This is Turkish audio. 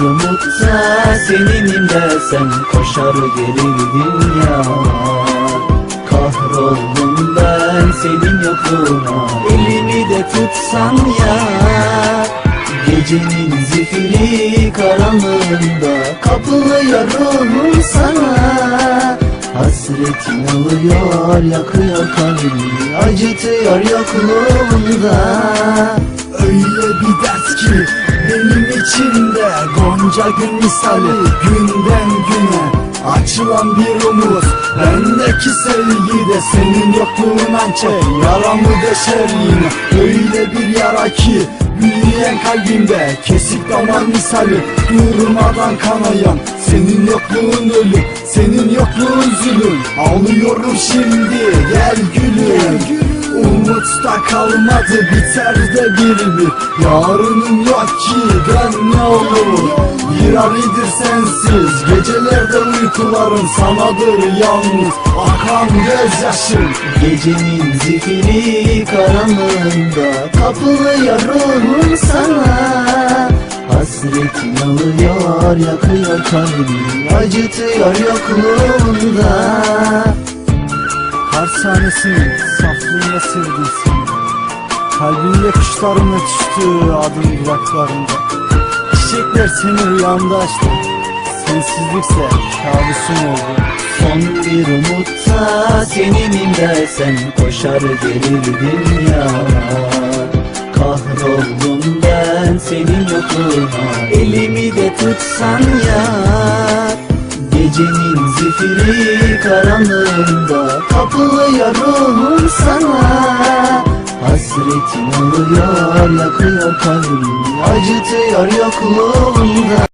umutta seninim desem koşar gelirdim ya Kahroldum ben senin yokluğuna. Elimi de tutsan ya. Gecenin zifiri karanlığında Kapılıyorum sana. Hasretin alıyor yakıyor kalbimi. Acıtıyor yokluğunda. Öyle bir dert ki içimde Gonca gün misali günden güne Açılan bir umut Bendeki sevgi de senin yokluğun hançer Yaramı deşer yine? Öyle bir yara ki Büyüyen kalbimde Kesik damar misali Durmadan kanayan Senin yokluğun ölüm Senin yokluğun zulüm. Ağlıyorum şimdi Gel gülüm. Umut da kalmadı biter de bir bir Yarının yok ki ben ne olur Bir aridir sensiz. Gecelerde uykularım sanadır yalnız. Akan gözyaşım Gecenin zifiri karanlığında. Kapılıyorum sana. Hasretin alıyor yakıyor kalbimi Acıtıyor yokluğunda Kar tanesinin saflığında sevdim seni. Kalbimde kuşların ötüştü adım dudaklarında Çiçekler seni rüyamda açtı. Sensizlikse kabusum oldu. Son bir umutta seninim dersen Koşar gelirdim ya Kahroldum ben senin yokluğuna. Elimi de tutsan ya Gecenin zifiri karanlığında Kapılıyorum sana. Hasretin alıyor yakıyor kalbimi Acıtıyor yokluğunda